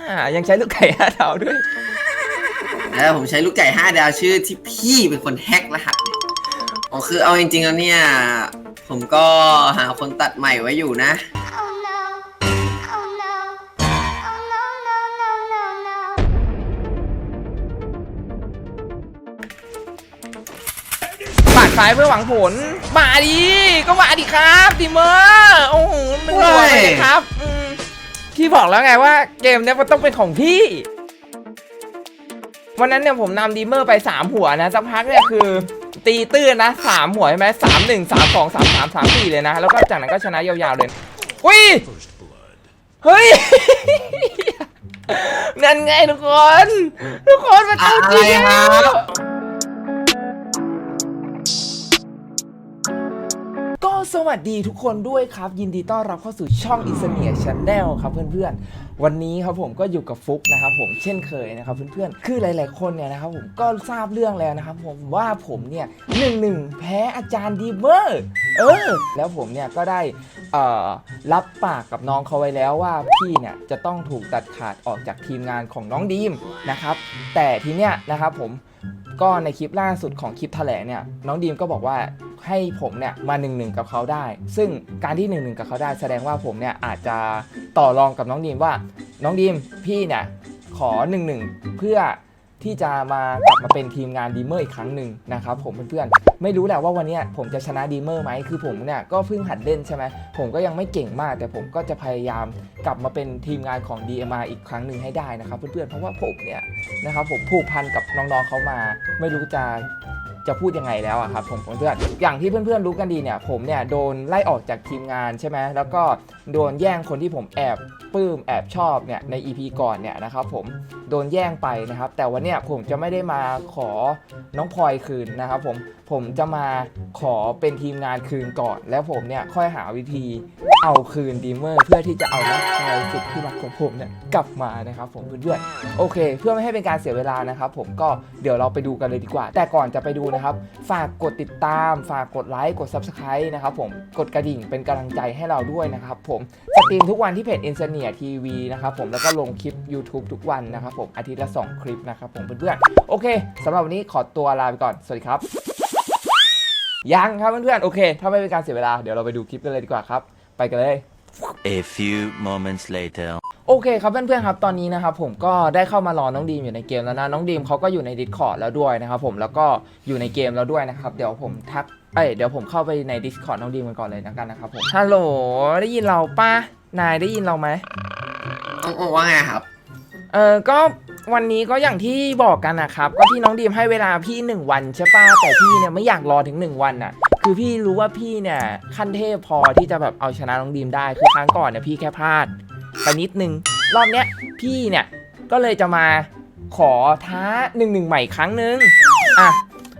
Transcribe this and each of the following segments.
อ่ายังใช้ลูกไก่ห้าดาวด้วย แล้วผมใช้ลูกไก่ห้าดาวชื่อที่พี่เป็นคนแฮกรหัสเนี่ยอ๋อคือเอาจริงๆแล้วเนี่ย ผมก็หาคนตัดใหม่ไว้อยู่นะ Oh no. Oh no. Oh no, no, no, no, no. ปาดซ้ายเพื่อหวังผลมาดิก็มาดิครับดิเมอร์โอ้โหมันหัวเลยครับอืม พี่บอกแล้วไงว่าเกมเนี้ยมันต้องเป็นของพี่ วันนั้นเนี่ยผมนำดีเมอร์ไป 3 หัวนะสักพักเนี่ยคือ ตีตื้นนะสามหัวใช่ไหมสามหนึ่งสามสองสามสามสามสี่เลยนะ แล้วก็จากนั้นก็ชนะยาวๆเลยอุ้ยเฮ้ย นั่นไงทุกคน ทุกคนมาเอาจริงแล้ว ก็สวัสดีทุกคนด้วยครับ ยินดีต้อนรับเข้าสู่ช่อง i n s n e a Channel ครับเพื่อนๆ วันนี้ครับผมก็อยู่กับฟุกนะครับผมเช่นเคยนะครับเพื่อนๆ คือหลายๆคนเนี่ยนะครับผมก็ทราบเรื่องแล้วนะครับผมว่าผมเนี่ยหนึ่งหนึ่งแพ้อาจารย์ดีเมอร์เออแล้วผมเนี่ยก็ได้เอ่อรับปากกับน้องเขาไว้แล้วว่าพี่เนี่ยจะต้องถูกตัดขาดออกจากทีมงานของน้องดีมนะครับแต่ทีเนี้ยนะครับผมก็ในคลิปล่าสุดของคลิปแถลงเนี่ยน้องดีมก็บอกว่า ให้ผมเนี่ยมา1นหนึ่งกับเขาได้ ซึ่งการที่1นหนึ่งกับเขาได้ แสดงว่าผมเนี่ยอาจจะต่อรองกับน้องดีมว่า น้องดีมพี่เนี่ยขอ1นหนึ่งเพื่อที่จะมากลับมาเป็นทีมงานดีเมอร์อีกครั้งหนึ่งนะครับผมเพื่อนๆไม่รู้แหละว่าวันนี้ผมจะชนะดีเมอร์ไหมคือผมเนี่ยก็เพิ่งหัดเล่นใช่ไหมผมก็ยังไม่เก่งมาก แต่ผมก็จะพยายามกลับมาเป็นทีมงานของ DMR อีกครั้งหนึ่งให้ได้นะครับเพื่อนๆเพราะว่าผมเนี่ยนะครับผมผูกพันกับน้องๆเขามา ไม่รู้จะ จะพูดยังไงแล้วอะครับผมเพื่อนอย่างที่เพื่อนๆรู้กันดีเนี่ยผมเนี่ยโดนไล่ออกจากทีมงานใช่ไหมแล้วก็โดนแย่งคนที่ผมแอบปลื้มแอบชอบเนี่ยใน EP ก่อนเนี่ยนะครับผมโดนแย่งไปนะครับ แต่วันเนี้ยผมจะไม่ได้มาขอน้องพลอยคืนนะครับผมผมจะมาขอเป็นทีมงานคืนก่อน แล้วผมเนี่ยค่อยหาวิธีเอาคืนดีเมอร์เพื่อที่จะเอาน้องพลอยสุดที่รักของผมเนี่ยกลับมานะครับผมเพื่อนๆโอเค เพื่อไม่ให้เป็นการเสียเวลานะครับผมก็เดี๋ยวเราไปดูกันเลยดีกว่า แต่ก่อนจะไปดูนะครับ ฝากกดติดตาม ฝากกดไลค์กด Subscribe นะครับผมกดกระดิ่งเป็นกำลังใจให้เราด้วยนะครับผมสตรีมทุกวันที่เพจ i n s a n i a TV นะครับผมแล้วก็ลงคลิป YouTube ทุกวันนะครับผมอาทิตย์ละ 2 คลิปนะครับผมเพื่อนๆโอเคสำหรับวันนี้ขอตัวลาไปก่อน สวัสดีครับ ยังครับเพื่อนๆโอเค ถ้าไม่เป็นการเสียเวลาเดี๋ยวเราไปดูคลิปกันเลยดีกว่าครับ ไปกันเลย A few moments later. โอเคครับเพื่อนๆครับตอนนี้นะครับผมก็ได้เข้ามารอน้องดีมอยู่ในเกมแล้วนะน้องดีมเขาก็อยู่ใน Discord แล้วด้วยนะครับผมแล้วก็อยู่ในเกมแล้วด้วยนะครับเดี๋ยวผมทักเอ้ยเดี๋ยวผมเข้าไปใน Discord น้องดีมกันก่อนเลยนะกันนะครับผมฮัลโหลได้ยินเราปะนายได้ยินเราไหมต้องบอกว่าไงครับ เออก็วันนี้ก็อย่างที่บอกกันนะครับก็ที่น้องดีมให้เวลาพี่หนึ่งวันใช่ปะแต่พี่เนี่ยไม่อยากรอถึงหนึ่งวันน่ะ คือพี่รู้ว่าพี่เนี่ยขั้นเทพพอที่จะแบบเอาชนะน้องดีมได้ คือครั้งก่อนเนี่ยพี่แค่พลาดไปนิดนึง รอบเนี้ยพี่เนี่ยก็เลยจะมาขอท้าหนึ่งหนึ่งใหม่อีกครั้งนึงอะ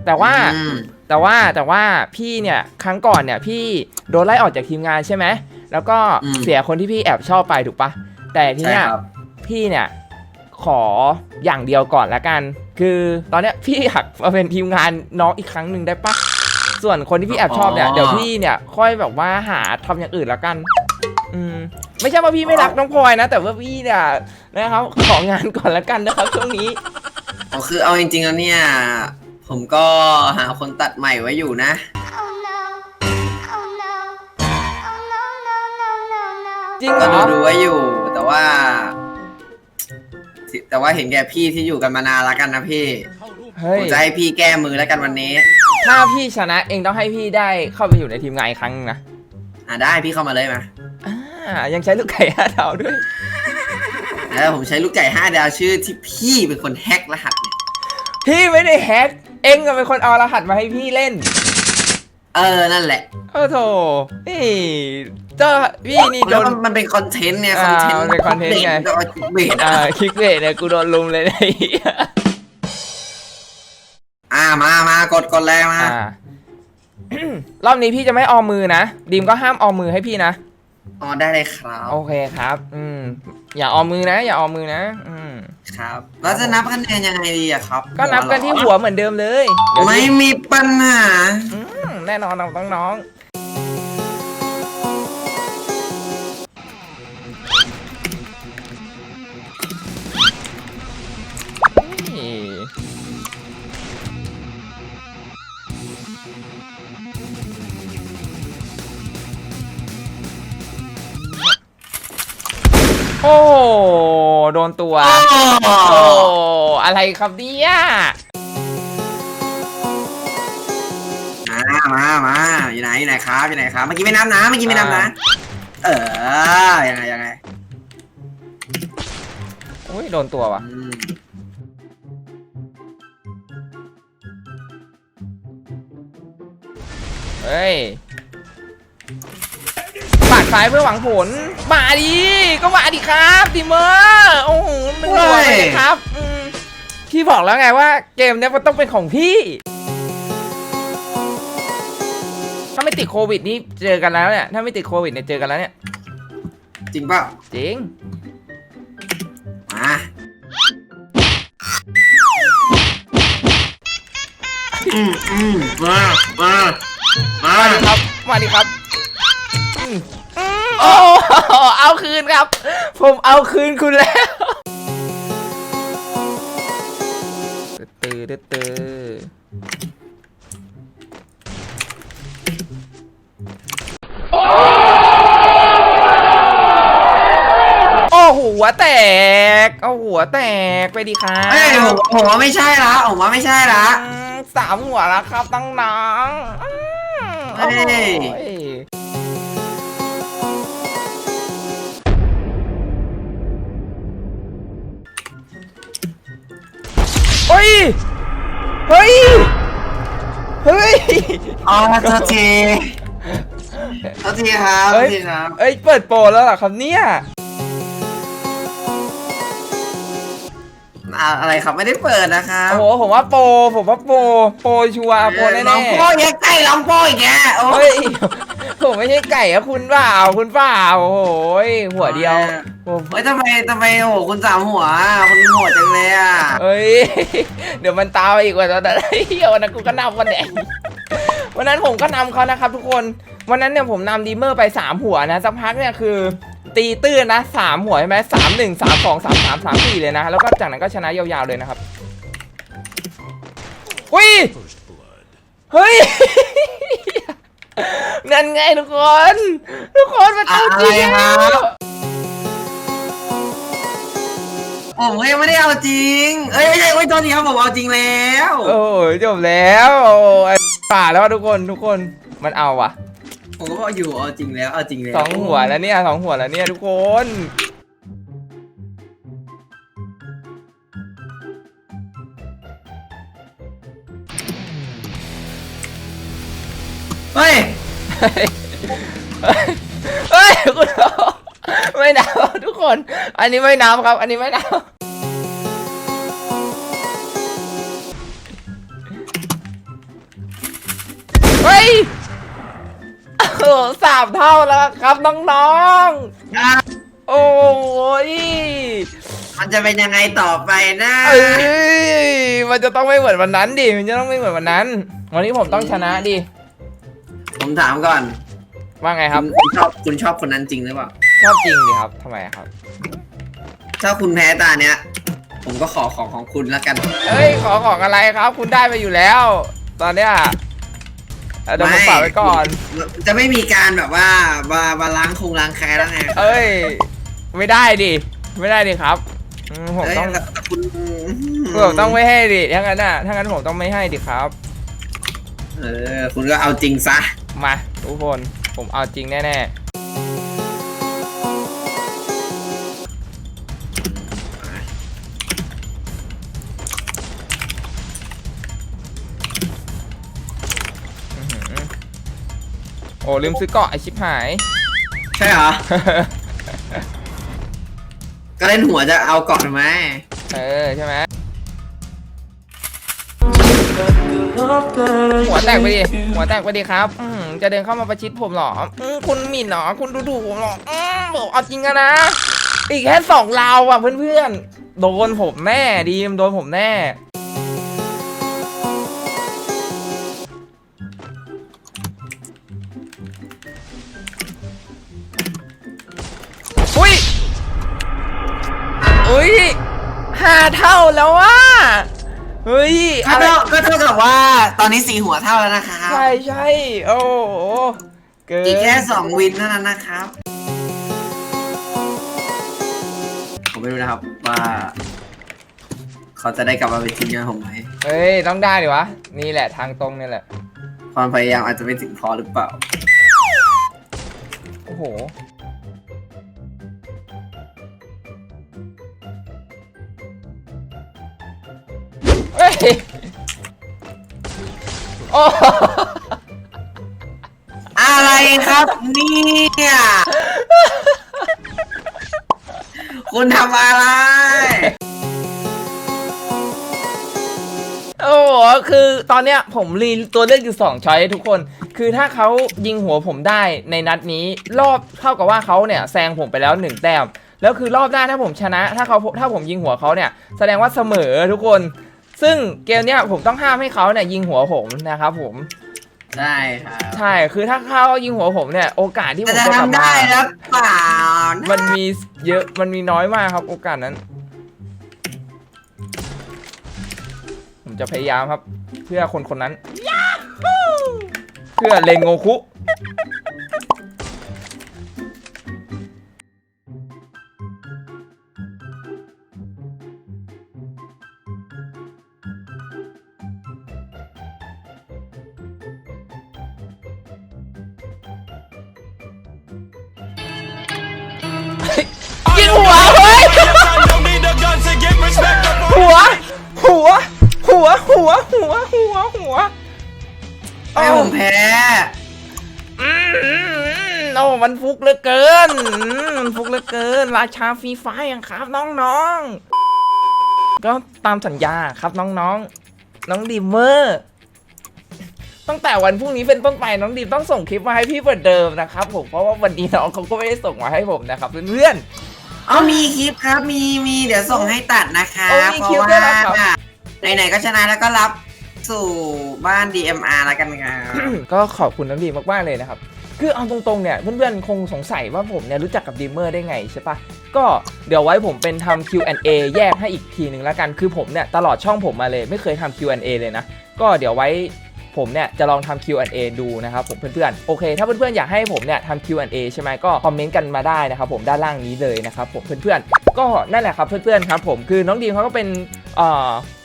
แต่ว่าอืมแต่ว่าแต่ว่าพี่เนี่ยครั้งก่อนเนี่ยพี่โดนไล่ออกจากทีมงานใช่ไหมแล้วก็อืมเสียคนที่พี่แอบชอบไปถูกปะแต่ทีใช่เนี้ยครับพี่เนี่ยขออย่างเดียวก่อนละกัน คือตอนเนี้ยพี่อยากมาเป็นทีมงานน้องอีกครั้งหนึ่งได้ปะ ส่วนคนที่พี่แอบชอบเนี่ยอ๋อเดี๋ยวพี่เนี่ยค่อยแบบว่าหาทำอย่างอื่นละกัน อืม ไม่ใช่ว่าพี่ไม่รักน้องพลอยนะ แต่ว่าพี่เนี่ยนะครับ ของานก่อนละกันนะครับช่วงนี้อ๋อคือเอาจริงๆแล้วเนี่ย ผมก็หาคนตัดใหม่ไว้อยู่นะ Oh no. Oh no. Oh no, no, no, no, no. จริงเหรก็อดูดูไว้อยู่ แต่ว่า แต่ว่าเห็นแก่พี่ที่อยู่กันมานานแล้วกันนะพี่ เฮ้ผยมจะให้พี่แก้มือแล้วกันวันนี้ ถ้าพี่ชนะเองต้องให้พี่ได้เข้าไปอยู่ในทีมงานอีกครั้งหนึ่งนะอะได้พี่เข้ามาเลยมาอ่ายังใช้ลูกไก่ห้าดาวด้วย แล้วผมใช้ลูกไก่ห้าดาวชื่อที่พี่เป็นคนแฮกรหัสเนี่ยพี่ไม่ได้แฮกเองก็เป็นคนเอารหัสมาให้พี่เล่น เออนั่นแหละโอ้โถนี่เจ้าพี่นี่โดแล้วน มันมันเป็นคอนเทนต์เนี่ยอ่าคอนเทนต์มันเป็นคอนเทนต์ไงเบรกเบรกอ่าคลิกเบรเนี่ยกูโดนลุมเลยนะไอ้เหี้ยอ่า มามากดกดแรงมาอ่า รอบนี้พี่จะไม่ออมมือนะดีมก็ห้ามออมมือให้พี่นะอ๋อได้เลยครับโอเคครับ อืม อย่าออมมือนะ อย่าออมมือนะ อืม ครับแล้วจะนับคะแนนยังไงดีอะครับก็นับกันที่หัวเหมือนเดิมเลยเดี๋ยวไม่พี่มีปัญหา อืมแน่นอนน้องน้ โดนตัวโอ้โอ้อะไรครับเนี่ยมามามาอยู่ไหนอยู่ไหนครับอยู่ไหนครับเมื่อกี้ไม่นับนะเมื่อกี้ไม่นับนะ เออยังไงยังไงอุ้ยโดนตัวว่ะ อืมเฮ้ย ปาดซ้ายเพื่อหวังผลมาดิก็มาดิครับดิเมอร์โอ้โหหนึ่งหัวเลยครับอืมพี่บอกแล้วไงว่าเกมเนี้ยมันต้องเป็นของพี่ ถ้าไม่ติดโควิดนี่เจอกันแล้วเนี่ยถ้าไม่ติดโควิดเนี่ยเจอกันแล้วเนี่ยจริงเปล่าจริงมาอืมอืมมามามามาดิครับมาดิครับ อืมอืมโอ้เอาคืนครับ ผมเอาคืนคุณแล้วตื้อตื้อตื้อโอ้หัวแตก เอาหัวแตกไปดิครับเอ้ยผมผมว่าไม่ใช่ละผมว่าไม่ใช่ละ อืมสามหัวแล้วครับตั้งน้องอืมโอ้โหเฮ้ยเฮ้ย เฮ้ย เฮ้ย อ๋อโทษทีโทษทีครับโทเฮ้ษยทีครับ เอ้ย เปิดโปรแล้วเหรอครับเนี่ยอ่าอะไรครับไม่ได้เปิดนะครับโอ้โหผมว่าโปรผมว่าโปรโปรชัวร์โปรแน่ลองโป้ยังใกล้ลองโป้อีกแกโอ้ๆเฮ้ย ผมไม่ใช่ไก่อะคุณเปล่าคุณเปล่าโอ้โหยหัวเดียวผมเฮ้ยทำไมทำไมโอ้โหคุณสามหัวคุณโหดจังเลยอะเอ้ยเดี๋ยวมันตามมาอีกว่าตอนนั้นเฮียวันนั้นกูก็นำวันแดงวันนั้นผมก็นำเขานะครับ ทุกคนวันนั้นเนี่ยผมนำดีเมอร์ไปสามหัวนะสักพักเนี่ยคือตีตื้นนะสามหัวใช่ไหมสามหนึ่งสามสองสามสามสามสี่เลยนะ แล้วก็จากนั้นก็ชนะยาวๆเลยนะครับอุ้ยเฮ้ย นั่นไงทุกคน ทุกคนมันเอาจริงอะไรแล้วครับผมก็ยังไม่ได้เอาจริง เอ้ยไม่ใช่เอ้ยตอนนี้ครับผมเอาจริงแล้วโอ้ยจบแล้วโอ้ยป่าแล้วอะทุกคนทุกคนมันเอาว่ะผมก็บอกอยู่เอาจริงแล้วเอาจริงแล้วสองหัวแล้วเนี่ยสองหัวแล้วเนี่ยทุกคน เฮ้ยคุณโอไม่นับทุกคน อันนี้ไม่นับครับ อันนี้ไม่นับเฮ้ยโอ้โหสามเท่าแล้วครับน้องๆ โอ้ยมันจะเป็นยังไงต่อไปนะเอ้ยมันจะต้องไม่เหมือนวันนั้นดิ มันจะต้องไม่เหมือนวันนั้น วันนี้ผมต้องชนะดิ ผมถามก่อนว่าไงครับคุณชอบคุณชอบคนนั้นจริงหรือเปล่า ชอบจริงดิครับทำไมครับ ถ้าคุณแพ้ตาเนี้ย ผมก็ขอของของคุณแล้วกัน เฮ้ยขอของอะไรครับ คุณได้ไปอยู่แล้ว ตอนเนี้ยเอ่อเดี๋ยวผมฝากไว้ก่อน จะไม่มีการแบบว่ามามาล้างคงล้างแค้นแล้วไงเอ้ย ไม่ได้ดิ ไม่ได้ดิครับอืมผมเอ้ยต้องแต่แต่คุณผมต้องไม่ให้ดิถ้างั้นน่ะถ้างั้นผมต้องไม่ให้ดิครับ เออ คุณก็เอาจริงซะ มาทุกคนผมเอาจริงแน่ๆอื้อหือโอ้ลืมซื้อเกาะไอชิบหาย ใช่เหรอ ก็เล่นหัวจะเอาเกาะทำไม เออใช่ไหม หัวแตกไปดิ หัวแตกไปดิครับอืมจะเดินเข้ามาประชิดผมเหรออืมคุณหมิ่นเหรอ คุณดูถูกผมเหรออืมผมเอาจริงอะนะ อีกแค่สองราวอะเพื่อนๆ โดนผมแน่ดีมโดนผมแน่อุ้ยอุ้ยห้าเท่าแล้วว่ะ เฮ้ยก็อะไรเท่าก็เท่ากับว่าตอนนี้สี่หัวเท่าแล้วนะครับใช่ใช่โอ้โหเกินอีกแค่สองวินเท่านั้นนะครับไม่รู้นะครับว่าเขาจะได้กลับมาเป็นทีมงานผมไหมเฮ้ยต้องได้ดิวะ นี่แหละทางตรงนี่แหละ ความพยายามอาจจะไม่ถึงพอหรือเปล่า โอ้โห โอ้อะไรครับเนี่ย คุณทำอะไร โอ้โหคือตอนเนี้ยผมรีตัวเลือกอยู่2ช้อยทุกคน คือถ้าเขายิงหัวผมได้ในนัดนี้ รอบเท่ากับว่าเขาเนี่ยแซงผมไปแล้ว1แต้มแล้วคือรอบหน้าถ้าผมชนะ ถ้าเขาถ้าผมยิงหัวเขาเนี่ย แสดงว่าเสมอทุกคน ซึ่งเกมเนี้ยผมต้องห้ามให้เขาเนี่ยยิงหัวผมนะครับผมใช่ครับใช่ คือถ้าเขายิงหัวผมเนี่ย โอกาสที่ผแต่มจะจะกลับทำมาได้แล้วเปล่านะมันมีเยอะ มันมีน้อยมากครับ โอกาสนั้น ผมจะพยายามครับ เพื่อคนคนนั้น เพื่อเลงโงคุ หัวหัวหัวหัวหัวให้ผมแพ้อืมโอ้มันฟุกเหลือเกินอืมมันฟุกเหลือเกิน ราชาฟรีไฟร์ยังครับน้องๆ ก็ตามสัญญาครับน้องๆ น้องดีมเมอร์ตั้งแต่วันพรุ่งนี้เป็นต้นไปน้องดีมต้องส่งคลิปมาให้พี่เหมือนเดิมนะครับผมเพราะว่าวันนี้น้องเขาก็ไม่ได้ส่งมาให้ผมนะครับเพื่อนเอามีคลิปครับมีมีเดี๋ยวส่งให้ตัดนะคะโอ้มีเพคลิปราะด้วยว่าเหรอครับ ไหนๆก็ชนะแล้วก็รับสู่บ้าน DMR แล้วกันครับ ก็ขอบคุณน้องดีมาก ๆ เลยนะครับ คือเอาตรงๆเนี่ย เพื่อนๆ คงสงสัยว่าผมเนี่ยรู้จักกับดีมเมอร์ได้ไงใช่ปะก็เดี๋ยวไว้ผมเป็นทำ Q&A แยกให้อีกทีหนึ่งแล้วกัน คือผมเนี่ยตลอดช่องผมมาเลยไม่เคยทำ Q&A เลยนะ ก็เดี๋ยวไว้ผมเนี่ยจะลองทำ Q&A ดูนะครับผมเพื่อนๆ โอเค ถ้าเพื่อนๆ อยากให้ผมเนี่ยทำ Q&A ใช่ไหมก็คอมเมนต์กันมาได้นะครับผมด้านล่างนี้เลยนะครับผมเพื่อนๆ ก็นั่นแหละครับเพื่อนๆ ครับผมคือน้องดีมเขาก็เป็น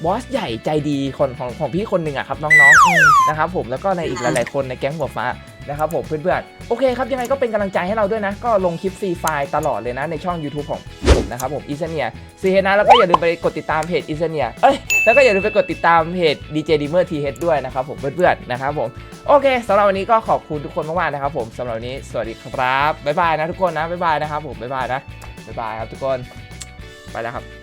บอสใหญ่ใจดีคนของของพี่คนหนึ่งอะครับน้องๆอืมนะครับผมแล้วก็ในอีกหลายๆคนในแก๊งหัวฟ้านะครับผมเพื่อนๆโอเคครับยังไงก็เป็นกำลังใจให้เราด้วยนะ ก็ลงคลิปฟรีไฟล์ตลอดเลยนะในช่อง YouTube ของผมนะครับผมอีเซเนียซีเฮนะแล้วก็อย่าลืมไปกดติดตามเพจอีเซเนียเอ้ยแล้วก็อย่าลืมไปกดติดตามเพจ DJ d i m m e r t h ด้วยนะครับผมเพื่อนๆนะครับผมโอเคสำหรับวันนี้ก็ขอบคุณทุกคนมากๆนะครับผมสำหรับวันนี้สวัสดีครับบ๊ายบายนะทุกคนนะบ๊ายบายนะครับผมบ๊ายบายนะบ๊ายบายครับทุกคนไปแล้วครับ